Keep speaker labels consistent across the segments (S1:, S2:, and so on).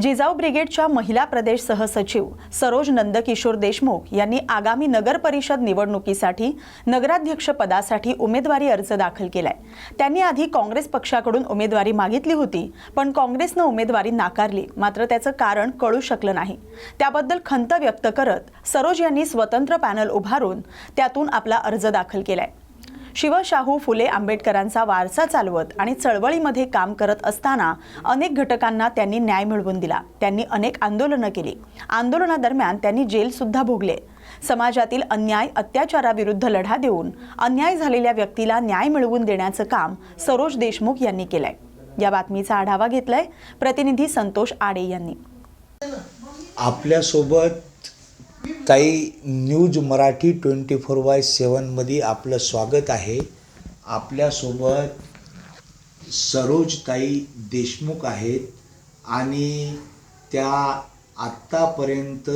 S1: जिजाऊ ब्रिगेडच्या महिला प्रदेश सहसचिव सरोज नंदकिशोर देशमुख यांनी आगामी नगर परिषद निवडणुकीसाठी नगराध्यक्ष पदासाठी उमेदवारी अर्ज दाखल केलाय. त्यांनी आधी काँग्रेस पक्षाकडून उमेदवारी मागितली होती पण काँग्रेसनं उमेदवारी नाकारली मात्र त्याचं कारण कळू शकलं नाही. त्याबद्दल खंत व्यक्त करत सरोज यांनी स्वतंत्र पॅनल उभारून त्यातून आपला अर्ज दाखल केलाय. शिवशाहू फुले आंबेडकरांचा वारसा चालवत आणि चळवळीमध्ये काम करत असताना अनेक घटकांना त्यांनी न्याय मिळवून दिला. त्यांनी अनेक आंदोलनं केली. आंदोलनादरम्यान त्यांनी जेल सुद्धा भोगले. समाजातील अन्याय अत्याचाराविरुद्ध लढा देऊन अन्याय झालेल्या व्यक्तीला न्याय मिळवून देण्याचं काम सरोज देशमुख यांनी केलंय. या बातमीचा आढावा घेतलाय प्रतिनिधी संतोष आडे यांनी.
S2: आपल्यासोबत ताई news Marathi twenty four by सेवनमध्ये आपलं स्वागत आहे. आपल्यासोबत सरोजताई देशमुख आहेत आणि त्या आत्तापर्यंत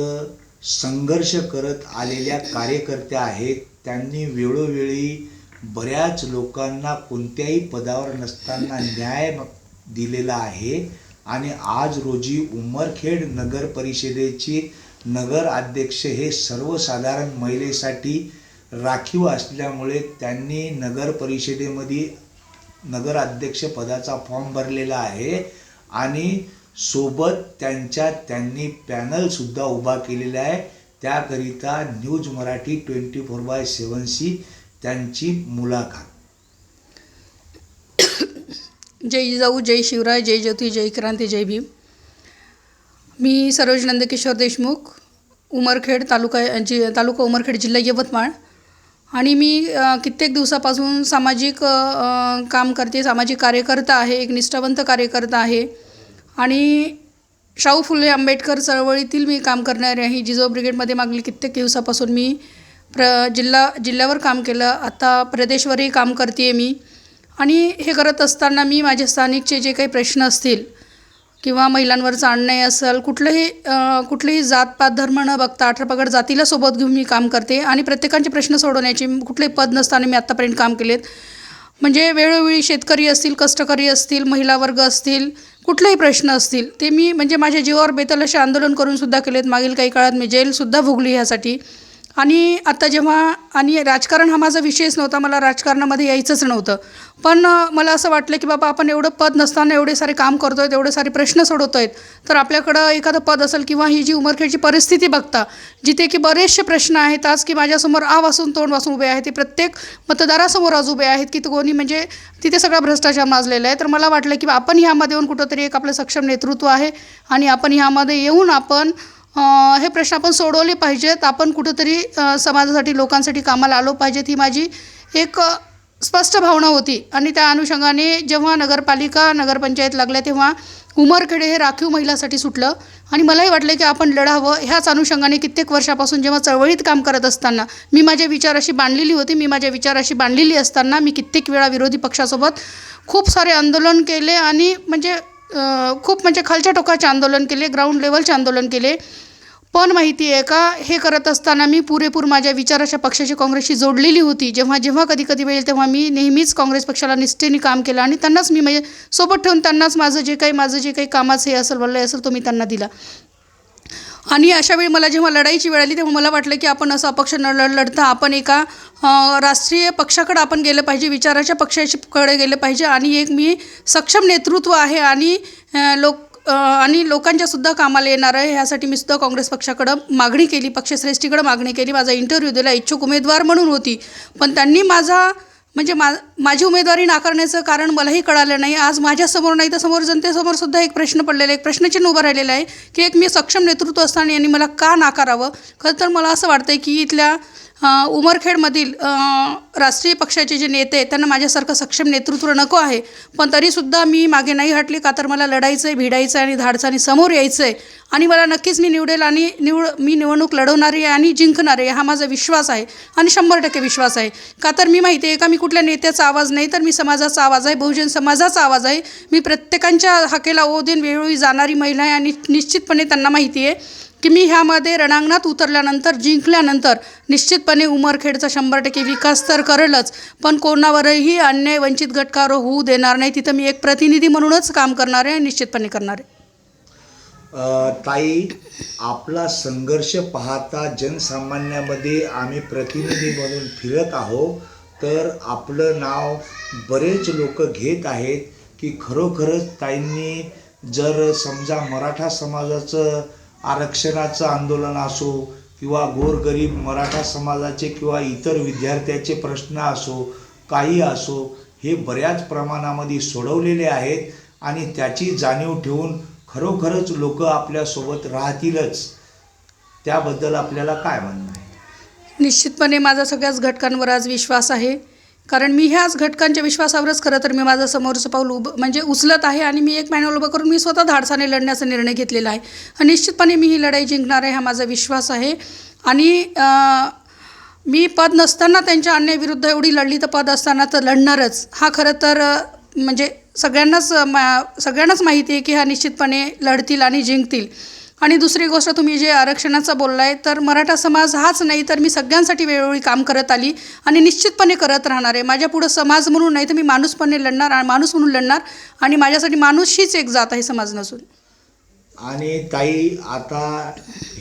S2: संघर्ष करत आलेल्या कार्यकर्त्या आहेत. त्यांनी वेळोवेळी बऱ्याच लोकांना कोणत्याही पदावर नसताना न्याय दिलेला आहे. आणि आज रोजी उमरखेड नगर परिषदेची नगर अध्यक्ष हे सर्वसाधारण महिलेसाठी राखीव असल्यामुळे त्यांनी नगर परिषदेमध्ये नगर अध्यक्ष पदाचा फॉर्म भरलेला आहे आणि सोबत त्यांच्या त्यांनी पॅनलसुद्धा उभा केलेला आहे. त्याकरिता news Marathi twenty four by सेवनशी त्यांची मुलाखत.
S3: जय जाऊ जय शिवराय जय ज्योती जय क्रांती जय भीम. मी सरोज नंदकिशोर देशमुख उमरखेड तालुका जि तालुका उमरखेड जिल्हा यवतमाळ. आणि मी कित्येक दिवसापासून सामाजिक काम करते सामाजिक कार्यकर्ता आहे एक निष्ठावंत कार्यकर्ता आहे. आणि शाहू फुले आंबेडकर चळवळीतील मी काम करणारे आहे. जिजाऊ ब्रिगेडमध्ये मागील कित्येक दिवसापासून मी प्र जिल्हा जिल्ह्यावर काम केलं. आता प्रदेशवरही काम करते मी. आणि हे करत असताना मी माझे स्थानिकचे जे काही प्रश्न असतील किंवा महिलांवर अन्याय असेल कुठलंही कुठलीही जातपात धर्म न बघता अठरापगड जातीला सोबत घेऊन मी काम करते आणि प्रत्येकाचे प्रश्न सोडवण्याचे कुठलेही पद नसताना मी आत्तापर्यंत काम केलेत. म्हणजे वेळोवेळी शेतकरी असतील कष्टकरी असतील महिला वर्ग असतील कुठलेही प्रश्न असतील ते मी म्हणजे माझ्या जीवावर बेतल असे आंदोलन करूनसुद्धा केलेत. मागील काही काळात मी जेलसुद्धा भोगली ह्यासाठी. आणि आता जेव्हा आणि राजकारण हा माझा विषयच नव्हता मला राजकारणामध्ये यायचंच नव्हतं. पण मला असं वाटलं की बाबा आपण एवढं पद नसताना एवढे सारे काम करतो आहेत एवढे सारे प्रश्न सोडवतो आहेत तर आपल्याकडं एखादं पद असेल किंवा ही जी उमरखेडची परिस्थिती बघता जिथे की बरेचसे प्रश्न आहेत आज की माझ्यासमोर आ वासून तोंड वासून उभे आहेत ते प्रत्येक मतदारासमोर आज उभे आहेत की कोणी म्हणजे तिथे सगळा भ्रष्टाचार माजलेला आहे. तर मला वाटलं की आपण ह्यामध्ये येऊन कुठंतरी एक आपलं सक्षम नेतृत्व आहे आणि आपण ह्यामध्ये येऊन आपण हे प्रश्न आपण सोडवले पाहिजेत. आपण कुठंतरी समाजासाठी लोकांसाठी कामाला आलो पाहिजेत ही माझी एक स्पष्ट भावना होती. आणि त्या अनुषंगाने जेव्हा नगरपालिका नगरपंचायत लागल्या तेव्हा उमरखेडे हे राखीव महिलासाठी सुटलं. आणि मलाही वाटलं की आपण लढावं. ह्याच अनुषंगाने कित्येक वर्षापासून जेव्हा चळवळीत काम करत असताना मी माझ्या विचाराशी बांधलेली होती. मी माझ्या विचाराशी बांधलेली असताना मी कित्येक वेळा विरोधी पक्षासोबत खूप सारे आंदोलन केले. आणि म्हणजे खूप म्हणजे खालच्या टोकाचे आंदोलन केले ग्राउंड लेवलचे आंदोलन केले. पण माहिती आहे का हे करत असताना मी पुरेपूर माझ्या विचाराच्या पक्षाची काँग्रेसशी जोडलेली होती. जेव्हा जेव्हा कधी कधी वेळ तेव्हा मी नेहमीच काँग्रेस पक्षाला निष्ठेने काम केलं आणि त्यांनाच मी म्हणजे सोबत ठेवून त्यांनाच माझं जे काही माझं जे काही कामाचं हे असेल वल्लय असेल तो मी त्यांना दिला. आणि अशा वेळी मला जेव्हा लढाईची वेळ आली तेव्हा मला वाटलं की आपण असं अपक्ष न लढ लढता आपण एका राष्ट्रीय पक्षाकडं आपण गेलं पाहिजे विचाराच्या पक्षाकडे गेलं पाहिजे. आणि एक मी सक्षम नेतृत्व आहे आणि लोक आणि लोकांच्यासुद्धा कामाला येणार आहे. ह्यासाठी मी सुद्धा काँग्रेस पक्षाकडं मागणी केली पक्षश्रेष्ठीकडं मागणी केली. माझा इंटरव्ह्यू दिला इच्छुक उमेदवार म्हणून होती. पण त्यांनी माझा म्हणजे मा माझी उमेदवारी नाकारण्याचं कारण मलाही कळालं नाही. आज माझ्यासमोर नाही तर समोर जनतेसमोर सुद्धा एक प्रश्न पडलेला आहे. एक प्रश्नचिन्ह उभं राहिलेलं आहे की एक मी सक्षम नेतृत्व असताना यांनी मला का नाकारावं? खरं तर मला असं वाटतं की इथल्या उमरखेडमधील राष्ट्रीय पक्षाचे जे नेते आहेत त्यांना माझ्यासारखं सक्षम नेतृत्व नको आहे. पण तरीसुद्धा मी मागे नाही हटले का तर मला लढायचं आहे भिडायचं आहे आणि धाडसाने समोर यायचं आहे आणि मला नक्कीच मी निवडेल आणि निवड मी निवडणूक लढवणारी आहे आणि जिंकणारे हा माझा विश्वास आहे आणि शंभर टक्के विश्वास आहे. का तर मी माहिती आहे का मी कुठल्या नेत्याचा आवाज नाही तर मी समाजाचा आवाज आहे बहुजन समाजाचा आवाज आहे. मी प्रत्येकांच्या हाकेला ओ देऊन वेळोवेळी जाणारी महिला आहे आणि निश्चितपणे त्यांना माहिती आहे. की मी ह्यामध्ये रणांगणात उतरल्यानंतर जिंकल्यानंतर निश्चितपणे उमरखेडचा शंभर टक्के विकास तर करेलच पण कोणावरही अन्याय वंचित गटकार होऊ देणार नाही. तिथं मी एक प्रतिनिधी म्हणूनच काम करणार आहे आणि निश्चितपणे करणार. आहे
S2: ताई आपला संघर्ष पाहता जनसामान्यामध्ये आम्ही प्रतिनिधी म्हणून फिरत आहोत. तर आपलं नाव बरेच लोक घेत आहेत की खरोखरच ताईंनी जर समजा मराठा समाजाचं आरक्षणाचं आंदोलन असो किंवा गोरगरीब मराठा समाजाचे किंवा इतर विद्यार्थ्याचे प्रश्न असो काही असो हे बऱ्याच प्रमाणामध्ये सोडवलेले आहेत आणि त्याची जाणीव ठेवून खरोखरच लोक आपल्यासोबत राहतीलच. त्याबद्दल आपल्याला काय म्हणणं आहे?
S3: निश्चितपणे माझा सगळ्याच घटकांवर आज विश्वास आहे. कारण मी ह्याच घटकांच्या विश्वासावरच खरं तर मी माझं समोरचं पाऊल उभं म्हणजे उचलत आहे आणि मी एक मॅन्युअल उभं करून मी स्वतः धाडसाने लढण्याचा निर्णय घेतलेला आहे. आणि निश्चितपणे मी ही लढाई जिंकणार आहे हा माझा विश्वास आहे. आणि मी पद नसताना त्यांच्या अन्यायविरुद्ध एवढी लढली तर पद असताना तर लढणारच. हा खरं तर म्हणजे सगळ्यांनाच मा सगळ्यांनाच माहिती आहे की हा निश्चितपणे लढतील आणि जिंकतील. आणि दुसरी गोष्ट तुम्ही जे आरक्षणाचं बोललाय तर मराठा समाज हाच नाही तर मी सगळ्यांसाठी वेळोवेळी काम करत आली आणि निश्चितपणे करत राहणार आहे. माझ्या पुढं समाज म्हणून नाही तर मी माणूसपणे लढणार आणि माणूस म्हणून लढणार आणि माझ्यासाठी माणूस हीच एक जात आहे समाज नसून.
S2: आणि ताई आता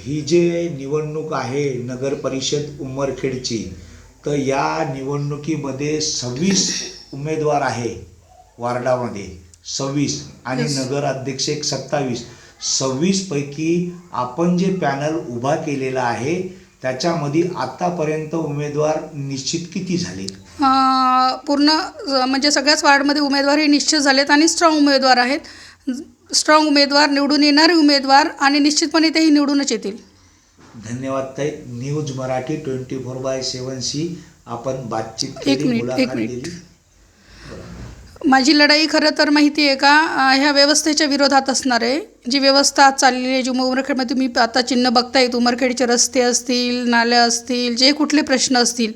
S2: ही जे निवडणूक आहे नगर परिषद उमरखेडची तर या निवडणुकीमध्ये सव्वीस उमेदवार आहे वार्डामध्ये. सव्वीस आणि
S3: Yes.
S2: नगर अध्यक्ष एक सत्तावीस. सव्वीसपैकी आपण जे पॅनल उभा केलेला आहे त्याच्यामध्ये आत्तापर्यंत उमेदवार निश्चित किती झाले
S3: पूर्ण म्हणजे सगळ्याच वार्डमध्ये उमेदवार हे निश्चित झालेत आणि स्ट्रॉंग उमेदवार आहेत. स्ट्रॉंग उमेदवार निवडून येणारे उमेदवार आणि निश्चितपणे तेही निवडूनच येतील.
S2: धन्यवाद ताई. News Marathi twenty four by सेवनशी आपण बातचीत
S3: एक
S2: केली
S3: मिनिट, एक
S2: मुलाखत
S3: मिनिट.
S2: दिली.
S3: माझी लढाई खरं तर माहिती आहे का? ह्या व्यवस्थेच्या विरोधात असणार आहे. जी व्यवस्था आज चाललेली आहे जी उमरखेडमध्ये तुम्ही आता चिन्ह बघतायत उमरखेडचे रस्ते असतील नाल्या असतील जे कुठले प्रश्न असतील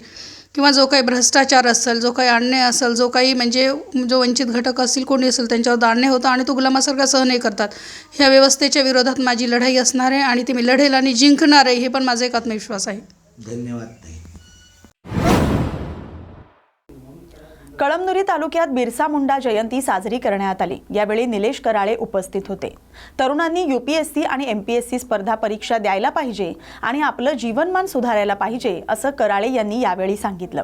S3: किंवा जो काही भ्रष्टाचार असेल जो काही अन्याय असेल जो काही म्हणजे जो वंचित घटक असतील कोणी असेल त्यांच्यावर अन्याय होतं आणि तो गुलामासारखा सहन नाही करतात. ह्या व्यवस्थेच्या विरोधात माझी लढाई असणार आहे आणि ती मी लढेल आणि जिंकणार आहे हे पण माझा एक आत्मविश्वास आहे.
S2: धन्यवाद
S1: कळमनुरी तालुक्यात बिरसा मुंडा जयंती साजरी करण्यात आली. यावेळी निलेश कराळे उपस्थित होते. तरुणांनी यूपीएससी आणि एमपीएससी स्पर्धा परीक्षा द्यायला पाहिजे आणि आपलं जीवनमान सुधारायला पाहिजे असं कराळे यांनी यावेळी सांगितलं.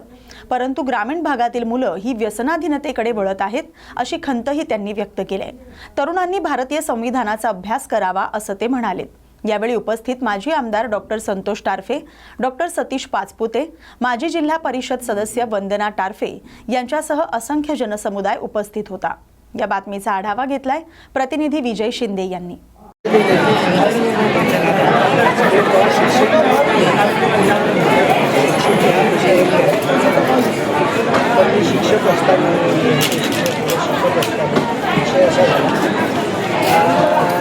S1: परंतु ग्रामीण भागातील मुलं ही व्यसनाधीनतेकडे वळत आहेत अशी खंतही त्यांनी व्यक्त केली तरुणांनी भारतीय संविधानाचा अभ्यास करावा असं ते म्हणालेत यावेळी उपस्थित माजी आमदार डॉक्टर संतोष टारफे डॉक्टर सतीश पाचपुते माजी जिल्हा परिषद सदस्य वंदना टारफे यांच्यासह असंख्य जनसमुदाय उपस्थित होता. या बातमीचा आढावा घेतलाय प्रतिनिधी विजय शिंदे यांनी.
S4: शिक्षक असताना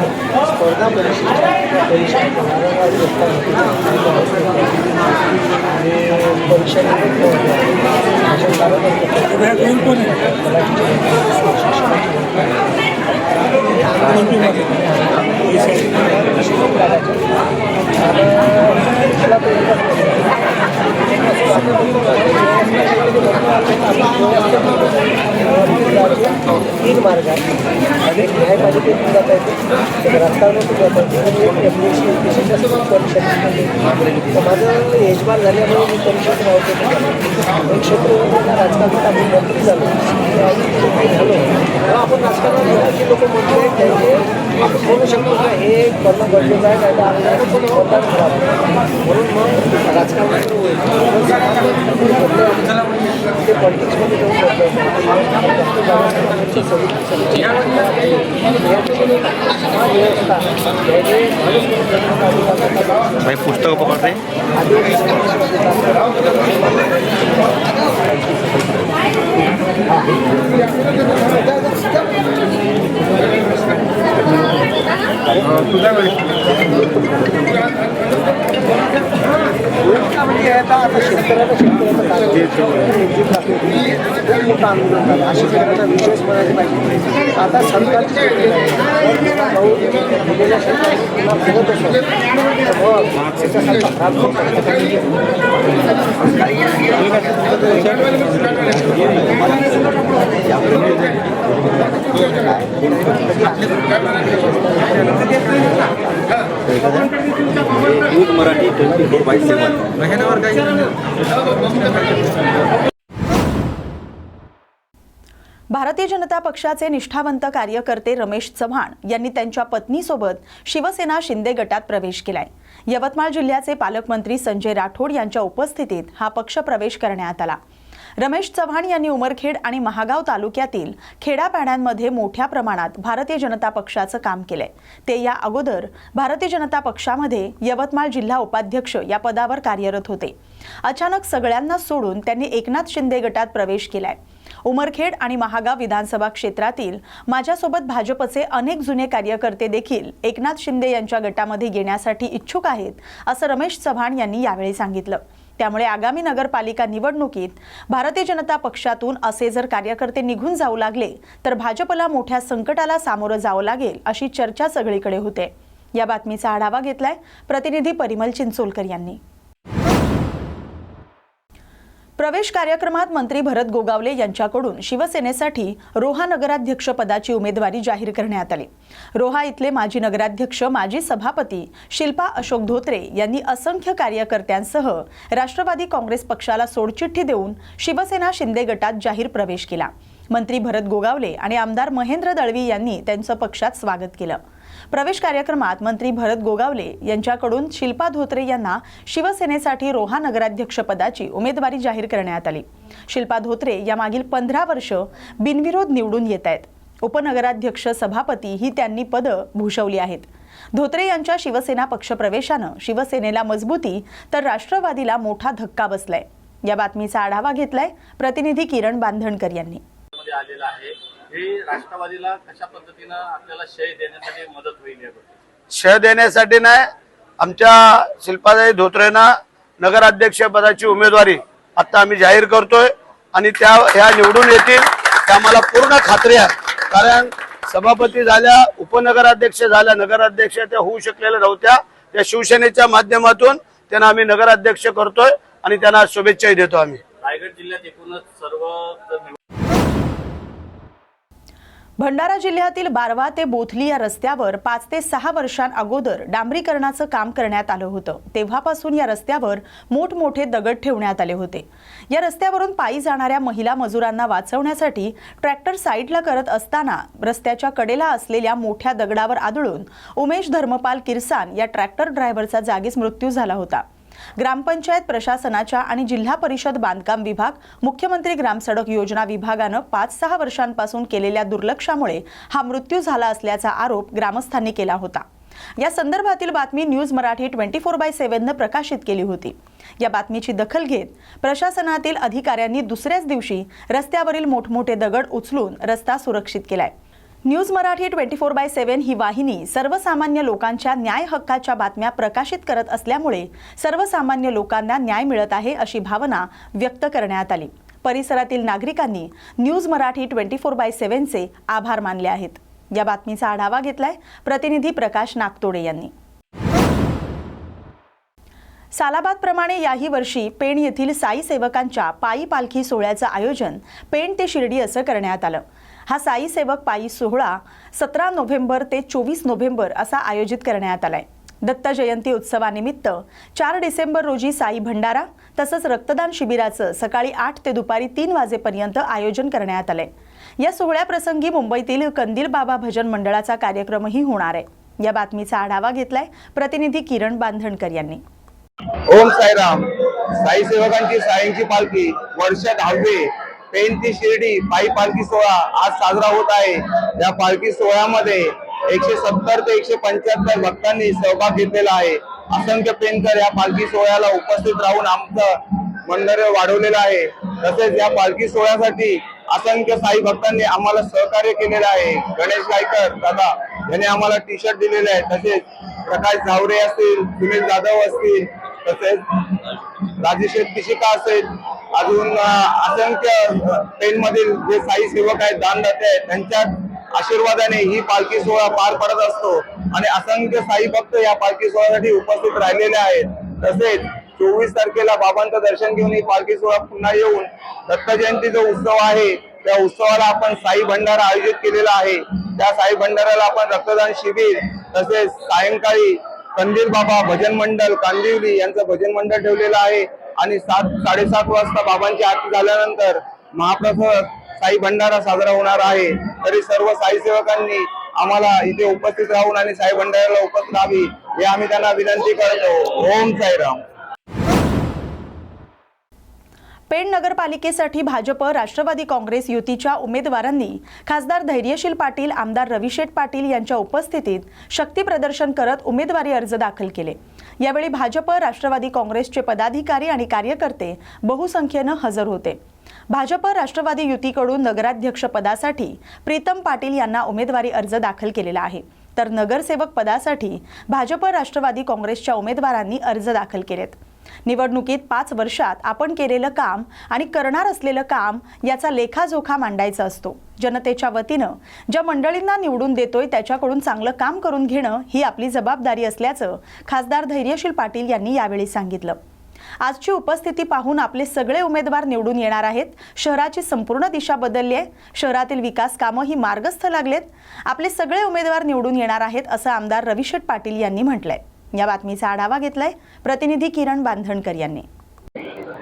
S4: शिक्षक असताना विषय असा झाला अं, तीन मार्ग आहे आणि न्यायपालिकेतून जाता येते रस्त्यावरून जाता येते आणि एम एस सी एम माझं यजमान झाल्यामुळे मी परिषद राहतो क्षेत्र राजकारणात आम्ही मंत्री झालो झालो आपण राजकारणात गेलो लोक मंत्री आहेत त्यांचे आपण बोलू शकतो का हे करणं गरजेचं आहे नाही तर आपल्याला म्हणून मग राजकारणात ते पॉलिटिक्समध्ये जाऊन व्यवस्था
S5: भाई पुस्तक पकड़ रहे
S4: म्हणजे आता आता शेतकऱ्याला शेतकऱ्याचं खूप आंदोलन विशेष म्हणायला पाहिजे आता सरकारची दिलेल्या शेतकऱ्याला फिरत असतो
S5: Marathi twenty four by seven.
S1: Bharatiya Janata पक्षाचे निष्ठावंत कार्यकर्ते रमेश चव्हाण यांनी त्यांच्या पत्नीसोबत शिवसेना शिंदे गटात प्रवेश केलाय. यवतमाळ जिल्ह्याचे पालकमंत्री संजय राठोड यांच्या उपस्थितीत हा पक्ष प्रवेश करण्यात आला. रमेश चव्हाण यांनी उमरखेड आणि महागाव तालुक्यातील खेडापाड्यांमध्ये मोठ्या प्रमाणात भारतीय जनता पक्षाचं काम केलंय. ते या अगोदर भारतीय जनता पक्षामध्ये यवतमाळ जिल्हा उपाध्यक्ष या पदावर कार्यरत होते. अचानक सगळ्यांना सोडून त्यांनी एकनाथ शिंदे गटात प्रवेश केलाय. उमरखेड आणि महागाव विधानसभा क्षेत्रातील माझ्यासोबत भाजपचे अनेक जुने कार्यकर्ते देखील एकनाथ शिंदे यांच्या गटामध्ये येण्यासाठी इच्छुक आहेत असं रमेश चव्हाण यांनी यावेळी सांगितलं. त्यामुळे आगामी नगरपालिका निवडणुकीत भारतीय जनता पक्षातून असे जर कार्यकर्ते निघून जाऊ लागले तर भाजपला मोठ्या संकटाला सामोरं जावं लागेल अशी चर्चा सगळीकडे होते. या बातमीचा आढावा घेतलाय प्रतिनिधी परिमल चिंचोलकर यांनी. प्रवेश कार्यक्रमात मंत्री भरत गोगावले यांच्याकडून शिवसेनेसाठी रोहा नगराध्यक्षपदाची उमेदवारी जाहीर करण्यात आली. रोहा इथले माजी नगराध्यक्ष माजी सभापती शिल्पा अशोक धोत्रे यांनी असंख्य कार्यकर्त्यांसह राष्ट्रवादी काँग्रेस पक्षाला सोडचिठ्ठी देऊन शिवसेना शिंदे गटात जाहीर प्रवेश केला. मंत्री भरत गोगावले आणि आमदार महेंद्र दळवी यांनी त्यांचं पक्षात स्वागत केलं. प्रवेश कार्यक्रमात मंत्री भरत गोगावले यांच्याकडून शिल्पा धोत्रे यांना शिवसेनेसाठी रोहा नगराध्यक्षपदाची उमेदवारी जाहीर करण्यात आली. शिल्पा धोत्रे या मागील पंधरा वर्ष बिनविरोध निवडून येत आहेत. उपनगराध्यक्ष सभापती ही त्यांनी पदं भूषवली आहेत. धोत्रे यांच्या शिवसेना पक्षप्रवेशानं शिवसेनेला मजबूती तर राष्ट्रवादीला मोठा धक्का बसलाय. या बातमीचा आढावा घेतलाय प्रतिनिधी किरण बांधणकर यांनी.
S6: आलेला आहे. हे राष्ट्रवादीला कशा पद्धतीनं आपल्याला शय देण्यासाठी मदत होईल
S7: शय देण्यासाठी नाही आमच्या शिल्पाताई धोत्रेंना नगराध्यक्ष पदाची उमेदवारी आता आम्ही जाहीर करतोय आणि त्या ह्या निवडून येतील त्या आम्हाला पूर्ण खात्री आहे. कारण सभापती झाल्या उपनगराध्यक्ष झाल्या नगराध्यक्ष त्या होऊ शकलेल्या नव्हत्या. त्या शिवसेनेच्या माध्यमातून त्यांना आम्ही नगराध्यक्ष करतोय आणि त्यांना शुभेच्छाही देतो आम्ही.
S6: रायगड जिल्ह्यात एकूणच सर्व
S1: भंडारा जिल्ह्यातील बारवा ते बोथली या रस्त्यावर पाच ते सहा वर्षांअगोदर डांबरीकरणाचं काम करण्यात आलं होतं. तेव्हापासून या रस्त्यावर मोठमोठे दगड ठेवण्यात आले होते. या रस्त्यावरून पायी जाणाऱ्या महिला मजुरांना वाचवण्यासाठी ट्रॅक्टर साईडला करत असताना रस्त्याच्या कडेला असलेल्या मोठ्या दगडावर आदळून उमेश धर्मपाल किरसान या ट्रॅक्टर ड्रायव्हरचा जागीच मृत्यू झाला होता. ग्रामपंचायत प्रशासनाच्या आणि जिल्हा परिषद बांधकाम विभाग मुख्यमंत्री ग्रामसडक योजना विभागानं पाच सहा वर्षांपासून केलेल्या दुर्लक्षामुळे हा मृत्यू झाला असल्याचा आरोप ग्रामस्थांनी केला होता. या संदर्भातील बातमी news Marathi twenty four by सेव्हननं प्रकाशित केली होती. या बातमीची दखल घेत प्रशासनातील अधिकाऱ्यांनी दुसऱ्याच दिवशी रस्त्यावरील मोठमोठे दगड उचलून रस्ता सुरक्षित केलाय. News Marathi twenty four by seven ही वाहिनी सर्वसामान्य लोकांच्या न्याय हक्काच्या बातम्या प्रकाशित करत असल्यामुळे सर्वसामान्य लोकांना न्याय मिळत आहे अशी भावना व्यक्त करण्यात आली. परिसरातील नागरिकांनी news Marathi twenty four by सेव्हनचे आभार मानले आहेत. या बातमीचा आढावा घेतलाय प्रतिनिधी प्रकाश नागतोडे यांनी. सालाबादप्रमाणे याही वर्षी पेण येथील साई सेवकांच्या पायी पालखी सोहळ्याचं आयोजन पेण ते शिर्डी असं करण्यात आलं. हा साई सेवक पायी सोहळा सतरा नोव्हेंबर ते चोवीस नोव्हेंबर असा आयोजित करण्यात आलाय. दत्त जयंती उत्सवानिमित्त चार डिसेंबर रोजी साई भंडारा तसंच रक्तदान शिबिराचं सकाळी आठ ते दुपारी तीन वाजेपर्यंत आयोजन करण्यात आलंय. या सोहळ्याप्रसंगी मुंबईतील कंदील बाबा भजन मंडळाचा कार्यक्रमही होणार आहे. या बातमीचा आढावा घेतलाय प्रतिनिधी किरण बांधणकर यांनी.
S8: ओम साईराम. साई सेवकांची साईंची पालखी वर्ष दहावे पेन ती शिर्डी पायी पालखी सोहळा आज साजरा होत आहे. या पालखी सोहळ्यामध्ये एकशे सत्तर ते एकशे पंच्याहत्तर भक्तांनी सहभाग घेतलेला आहे. असंख्य पेनकर या पालखी सोहळ्याला उपस्थित राहून आमचं मंडळ वाढवलेलं आहे. तसेच या पालखी सोहळ्यासाठी असंख्य साई भक्तांनी आम्हाला सहकार्य केलेलं आहे. गणेश गायकर दादा यांनी आम्हाला टी शर्ट दिलेले आहे. तसेच प्रकाश झावरे असतील सुनील जाधव असतील तसेच राजेश पिशिका असेल? अजून असंख्य पेन जे साई सेवक आहेत दानदाते आहेत त्यांच्या आशीर्वादाने ही पालखी सोहळा पार पडत असतो. आणि असंख्य साई भक्त या पालखी सोहळ्यासाठी उपस्थित राहिलेले आहेत. तसेच चोवीस तारखेला बाबांचं दर्शन घेऊन ही पालखी सोहळा पुन्हा येऊन दत्त जयंती जो उत्सव आहे त्या उत्सवाला आपण साई भंडारा आयोजित केलेला आहे. त्या साई भंडाराला आपण रक्तदान शिबिर तसेच सायंकाळी कंदीर बाबा भजन मंडळ कांदिवली यांचं भजन मंडळ ठेवलेलं आहे. आणि सात साडेसात वाजता बाबांची आरती झाल्यानंतर महाप्रसाद साई भंडारा साजरा होणार आहे. तरी सर्व साई सेवकांनी आम्हाला इथे उपस्थित राहून आणि साई भंडाऱ्याला उपस्थित राहावी हे आम्ही त्यांना विनंती करतो. ओम साईराम.
S1: पेण नगरपालिकेसाठी भाजप राष्ट्रवादी काँग्रेस युतीच्या उमेदवारांनी खासदार धैर्यशील पाटील आमदार रविशेठ पाटील यांच्या उपस्थितीत शक्ती प्रदर्शन करत उमेदवारी अर्ज दाखल केले. यावेळी भाजप राष्ट्रवादी काँग्रेसचे पदाधिकारी आणि कार्यकर्ते बहुसंख्येनं हजर होते. भाजप राष्ट्रवादी युतीकडून नगराध्यक्ष पदासाठी प्रीतम पाटील यांना उमेदवारी अर्ज दाखल केलेला आहे. तर नगरसेवक पदासाठी भाजप राष्ट्रवादी काँग्रेसच्या उमेदवारांनी अर्ज दाखल केलेत. निवडणुकीत पाच वर्षात आपण केलेलं काम आणि करणार असलेलं काम याचा लेखाजोखा मांडायचा असतो. जनतेच्या वतीनं ज्या मंडळींना निवडून देतोय त्याच्याकडून चांगलं काम करून घेणं ही आपली जबाबदारी असल्याचं खासदार धैर्यशील पाटील यांनी यावेळी सांगितलं. आजची उपस्थिती पाहून आपले सगळे उमेदवार निवडून येणार आहेत. शहराची संपूर्ण दिशा बदलली आहे. शहरातील विकास कामं ही मार्गस्थ लागलेत. आपले सगळे उमेदवार निवडून येणार आहेत असं आमदार रविशेठ पाटील यांनी म्हटलंय. या बातमीचा आढावा घेतलाय प्रतिनिधी किरण बांधणकर यांनी.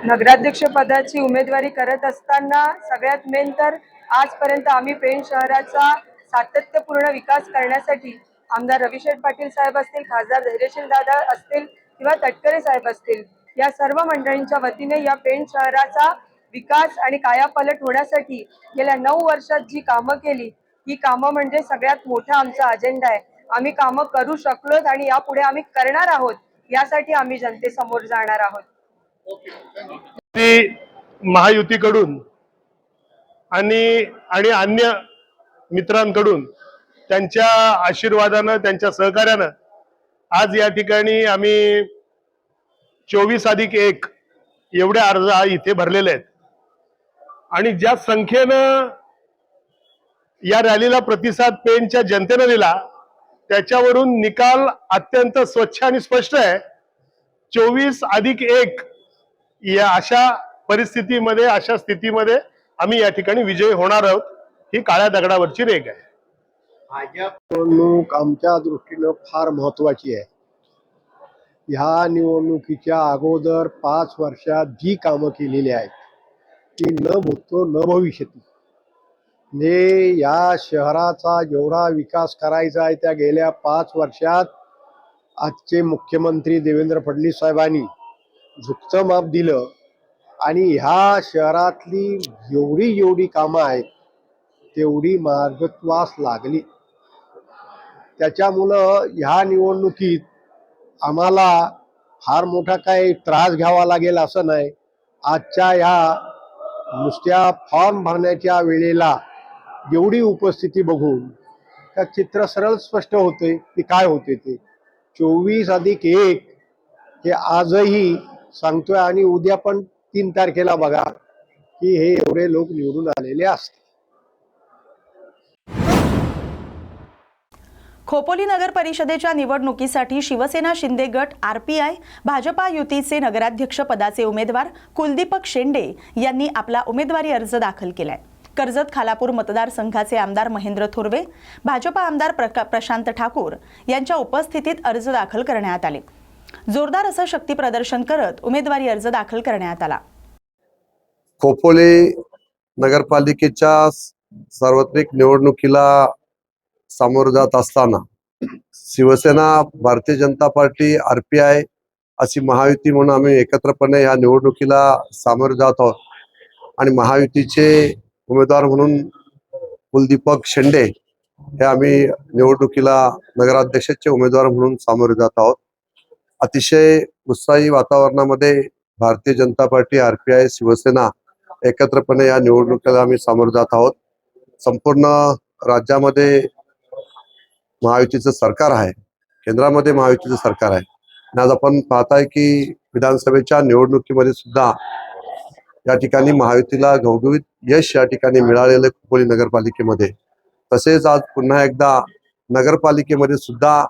S9: नगराध्यक्ष पदाची उमेदवारी करत असताना सगळ्यात मेन तर आजपर्यंत आम्ही पेण शहराचा सातत्यपूर्ण विकास करण्यासाठी आमदार रविशेठ पाटील साहेब असतील खासदार धैर्यशील दादा असतील किंवा तटकरे साहेब असतील या सर्व मंडळींच्या वतीने या पेण शहराचा विकास आणि कायापालट होण्यासाठी गेल्या नऊ वर्षात जी कामं केली ही कामं म्हणजे सगळ्यात मोठा आमचा अजेंडा आहे. आम्ही कामं करू शकलोत आणि यापुढे आम्ही करणार आहोत. यासाठी आम्ही जनतेसमोर जाणार आहोत.
S10: ती महायुतीकडून आणि आणि अन्य मित्रांकडून त्यांच्या आशीर्वादानं त्यांच्या सहकार्यानं आज या ठिकाणी आम्ही चोवीस अधिक एक एवढे अर्ज इथे भरलेले आहेत. आणि ज्या संख्येनं या रॅलीला प्रतिसाद पेणच्या जनतेनं दिला त्याच्यावरून निकाल अत्यंत स्वच्छ आणि स्पष्ट आहे. चोवीस अधिक एक या अशा परिस्थितीमध्ये अशा स्थितीमध्ये आम्ही या ठिकाणी विजयी होणार आहोत. ही काळ्या दगडावरची रेग आहे.
S11: निवडणूक आमच्या दृष्टीनं फार महत्वाची आहे. ह्या निवडणुकीच्या अगोदर पाच वर्षात जी कामं केलेली आहेत ती न भूतो न भविष्यती ने या शहराचा जेवढा विकास करायचा आहे त्या गेल्या पाच वर्षात आजचे मुख्यमंत्री देवेंद्र फडणवीस साहेबांनी झुकतं माप दिलं आणि ह्या शहरातली जेवढी जेवढी कामं आहेत तेवढी मार्गत्वास लागली. त्याच्यामुळं ह्या निवडणुकीत आम्हाला फार मोठा काही त्रास घ्यावा लागेल असं नाही. आजच्या ह्या नुसत्या फॉर्म भरण्याच्या वेळेला एवढी उपस्थिती बघून त्या चित्र सरळ स्पष्ट होते की काय होते ते. चोवीस अधिक एक हे आजही सांगतोय आणि उद्या पण तीन तारखेला बघा की हे एवढे लोक निवडून आलेले असतात.
S1: खोपोली नगर परिषदेच्या निवडणुकीसाठी शिवसेना शिंदे गट आर पी आय भाजपा युतीचे नगराध्यक्षपदाचे उमेदवार कुलदीपक शेंडे यांनी आपला उमेदवारी अर्ज दाखल केलाय. कर्जत खालापूर मतदारसंघाचे आमदार महेंद्र थोरवे भाजपा आमदार प्रका प्रशांत ठाकूर यांच्या उपस्थितीत अर्ज दाखल करण्यात आले. जोरदार असं शक्ती प्रदर्शन करत उमेदवारी अर्ज दाखल करण्यात आला.
S12: खोपोली नगरपालिकेच्या सार्वत्रिक निवडणुकीला सामोरं जात असताना Shivsena Bharatiya Janata party R P I अशी महायुती म्हणून आम्ही एकत्रपणे या निवडणुकीला सामोरे जात आहोत. आणि महायुतीचे उमेदवार म्हणून कुलदीपक शेंडे हे आम्ही निवडणुकीला नगराध्यक्षाचे उमेदवार म्हणून सामोरे जात आहोत. अतिशय उत्साही वातावरणामध्ये भारतीय जनता पार्टी आरपीआय शिवसेना एकत्रपणे या निवडणुकीला आम्ही सामोरे जात आहोत. संपूर्ण राज्यामध्ये महायुतीचं सरकार आहे. केंद्रामध्ये महायुतीचं सरकार आहे. आणि आज आपण पाहताय की विधानसभेच्या निवडणुकीमध्ये सुद्धा या ठिकाणी महायुतीला घवघवीत यश या ठिकाणी मिळालेलं खोपोली नगरपालिकेमध्ये. तसेच आज पुन्हा एकदा नगरपालिकेमध्ये सुद्धा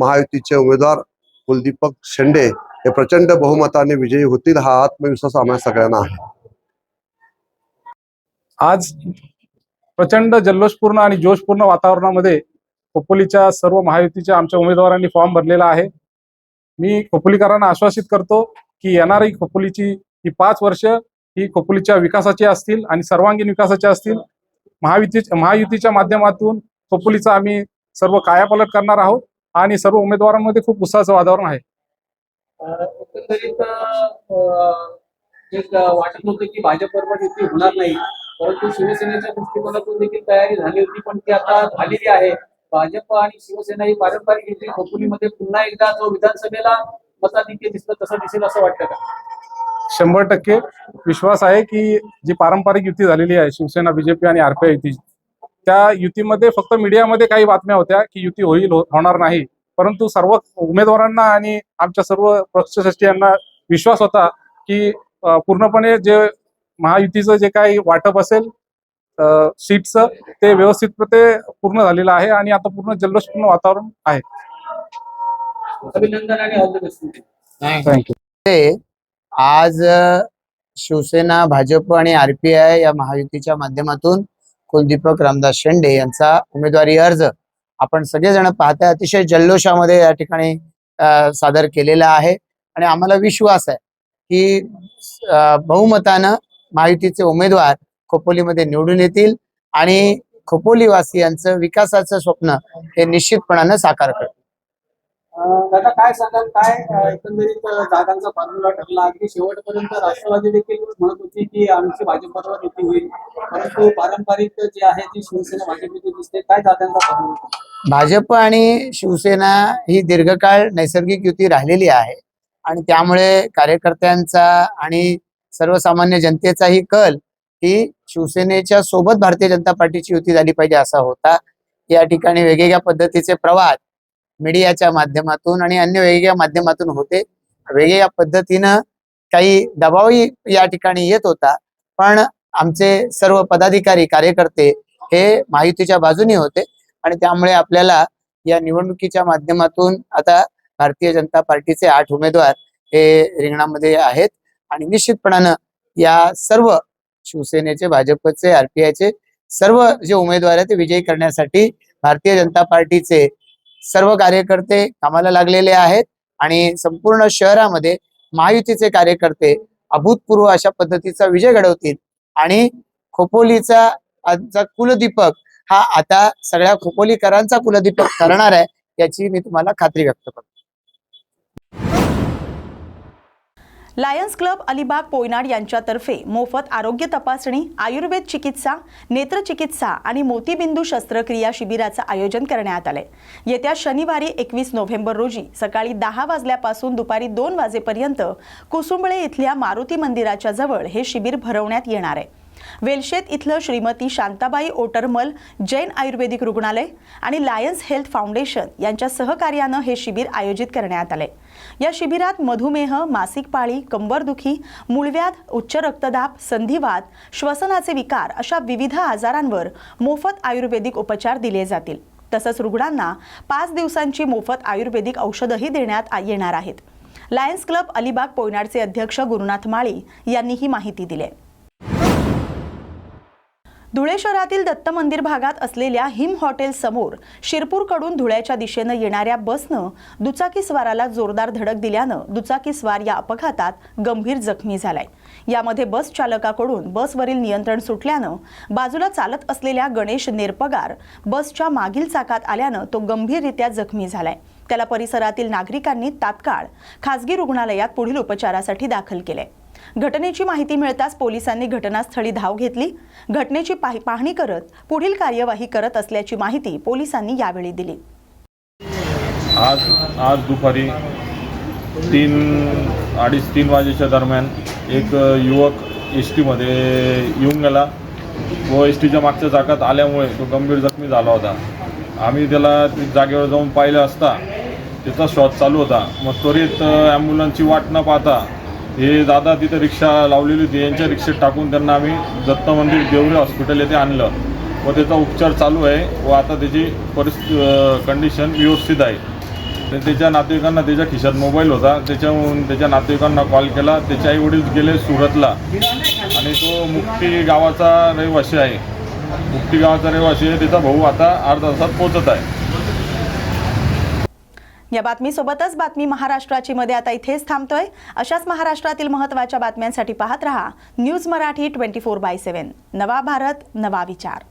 S12: महायुतीचे उमेदवार कुलदीपक शेंडे हे प्रचंड बहुमताने विजयी होतील हा आत्मविश्वास आम्हाला सगळ्यांना आहे.
S13: आज प्रचंड जल्लोषपूर्ण आणि जोशपूर्ण वातावरणामध्ये खोपोलीच्या सर्व महायुतीच्या आमच्या उमेदवारांनी फॉर्म भरलेला आहे. मी खोपोलीकरांना आश्वासित करतो की येणारी खोपोलीची ही पाच वर्ष ही खोपोलीच्या विकासाची असतील आणि सर्वांगीण विकासाची असतील महायुती महायुतीच्या माध्यमातून खोपोलीचा आम्ही सर्व कायापालट करणार आहोत आणि सर्व उमेदवारांमध्ये खूप उत्साहाचं वातावरण आहे.
S4: वाटत की भाजप बरोबर युती होणार नाही परंतु शिवसेनेच्या दृष्टिकोनातून देखील तयारी झाली होती पण ती आता झालेली आहे. भाजप आणि शिवसेना ही पारंपरिक युती खोपोलीमध्ये पुन्हा एकदा जो विधानसभेला मताधिक्य दिसलं तसं दिसेल असं वाटतं का?
S13: शंभर टक्के विश्वास आहे की जी पारंपरिक युती झालेली आहे शिवसेना बीजेपी आणि आरपीआय युती त्या युतीमध्ये फक्त मीडियामध्ये काही बातम्या होत्या की युती होईल हो- होणार नाही. परंतु सर्व उमेदवारांना आणि आमच्या सर्व पक्षश्रेष्ठींना विश्वास होता की पूर्णपणे जे महायुतीचं जे काही वाटप असेल सीटचं ते व्यवस्थितपणे पूर्ण झालेलं आहे आणि आता पूर्ण जल्लोषपूर्ण वातावरण आहे.
S4: अभिनंदन आणि ऑल द बेस्ट
S13: थँक्यू
S14: ते आज शिवसेना भाजप आणि आरपीआय या महायुतीच्या माध्यमातून कुलदीपक रामदास शेंडे यांचा उमेदवारी अर्ज आपण सगळेजण पाहताय. अतिशय जल्लोषामध्ये या ठिकाणी सादर केलेला आहे. आणि आम्हाला विश्वास आहे की बहुमतानं महायुतीचे उमेदवार खोपोलीमध्ये निवडून येतील आणि खोपोलीवासियांचं विकासाचं स्वप्न हे निश्चितपणानं साकार करतील.
S4: दादा काय सांगाल? काय एकंदरीत जागांचा फॉर्म्युला ठरला? अगदी शेवटपर्यंत राष्ट्रवादी देखील म्हणत होती की आमची भाजपबरोबर युती होईल. परंतु पारंपरिक जे आहे ती शिवसेना भाजप युती दिसते. काय जागांचा फॉर्म्युला
S14: भाजप आणि शिवसेना ही दीर्घकाळ नैसर्गिक युती राहिलेली आहे. आणि त्यामुळे कार्यकर्त्यांचा आणि सर्वसामान्य जनतेचाही कल ही शिवसेनेच्या सोबत भारतीय जनता पार्टीची युती झाली पाहिजे असा होता. या ठिकाणी वेगवेगळ्या पद्धतीचे प्रवाद मीडियाच्या माध्यमातून आणि अन्य वेगवेगळ्या माध्यमातून होते. वेगळ्या पद्धतीनं काही दबावही या ठिकाणी येत होता. पण आमचे सर्व पदाधिकारी कार्यकर्ते हे माहितीच्या बाजूने होते आणि त्यामुळे आपल्याला या निवडणुकीच्या माध्यमातून आता भारतीय जनता पार्टीचे आठ उमेदवार हे रिंगणामध्ये आहेत आणि निश्चितपणानं या सर्व शिवसेनेचे भाजपचे आरपीआयचे सर्व जे उमेदवार आहेत ते विजयी करण्यासाठी भारतीय जनता पार्टीचे सर्व कार्यकर्ते कामाला लागलेले आहेत आणि संपूर्ण शहरामध्ये महायुतीचे कार्यकर्ते अभूतपूर्व अशा पद्धतीचा विजय घडवतील. आणि खोपोलीचा आजचा कुलदीपक हा आता सगळ्या खोपोलीकरांचा कुलदीपक ठरणार आहे याची मी तुम्हाला खात्री व्यक्त करतो.
S1: लायन्स क्लब अलिबाग पोयनाड यांच्यातर्फे मोफत आरोग्य तपासणी आयुर्वेद चिकित्सा नेत्रचिकित्सा आणि मोतीबिंदू शस्त्रक्रिया शिबिराचं आयोजन करण्यात आलंय. येत्या शनिवारी एकवीस नोव्हेंबर रोजी सकाळी दहा वाजल्यापासून दुपारी दोन वाजेपर्यंत कुसुंबळे इथल्या मारुती मंदिराच्या जवळ हे शिबिर भरवण्यात येणार आहे. वेलशेत इथलं श्रीमती शांताबाई ओटरमल जैन आयुर्वेदिक रुग्णालय आणि लायन्स हेल्थ फाउंडेशन यांच्या सहकार्यानं हे शिबिर आयोजित करण्यात आले या शिबिरात मधुमेह मासिक पाळी कंबरदुखी मूळव्याध उच्च रक्तदाब संधिवात श्वसनाचे विकार अशा विविध आजारांवर मोफत आयुर्वेदिक उपचार दिले जातील. तसंच रुग्णांना पाच दिवसांची मोफत आयुर्वेदिक औषधंही देण्यात येणार आहेत. लायन्स क्लब अलिबाग पोयनाडचे अध्यक्ष गुरुनाथ माळी यांनी ही माहिती दिली आहे धुळे शहरातील दत्त मंदिर भागात असलेल्या हिम हॉटेल समोर शिरपूरकडून धुळ्याच्या दिशेनं येणाऱ्या बसनं दुचाकी स्वाराला जोरदार धडक दिल्यानं दुचाकी स्वार या अपघातात गंभीर जखमी झालाय. यामध्ये बस चालकाकडून बसवरील नियंत्रण सुटल्यानं बाजूला चालत असलेल्या गणेश नेरपगार बसच्या मागील चाकात आल्यानं तो गंभीररित्या जखमी झालाय. त्याला परिसरातील नागरिकांनी तात्काळ खासगी रुग्णालयात पुढील उपचारासाठी दाखल केले घटनेची माहिती मिळताच पोलिसांनी घटनास्थळी धाव घेतली. घटनेची पाह- पाहणी करत पुढील कार्यवाही करत असल्याची माहिती पोलिसांनी यावेळी दिली.
S15: आज आज दुपारी तीन अडीच तीन वाजेच्या दरम्यान एक युवक एस टीमध्ये येऊन गेला व एस टीच्या मागच्या जागात आल्यामुळे तो गंभीर जखमी झाला होता. आम्ही त्याला जागेवर जाऊन पाहिलं असता त्याचा शॉट चालू होता. मग त्वरित ॲम्ब्युलन्सची वाट न पाहता हे दादा तिथं रिक्षा लावलेली होती यांच्या रिक्षेत टाकून त्यांना आम्ही दत्त मंदिर देवरे हॉस्पिटल येथे आणलं. व त्याचा उपचार चालू आहे व आता त्याची परिस्थिती कंडिशन व्यवस्थित आहे. तर त्याच्या नातेवाईकांना त्याच्या खिशात मोबाईल होता. त्याच्याहून त्याच्या नातेवाईकांना कॉल केला. त्याचे आई वडील गेले सुरतला. आणि तो मुक्ती गावाचा रहिवासी आहे. मुक्ती गावाचा रहिवासी आहे. त्याचा भाऊ आता अर्धा तासात पोचत आहे.
S1: या बातमीसोबतच बातमी महाराष्ट्राची मध्ये आता इथेच थांबतोय. अशाच महाराष्ट्रातील महत्त्वाच्या बातम्यांसाठी पाहत रहा news Marathi twenty four by seven. नवा भारत नवा विचार.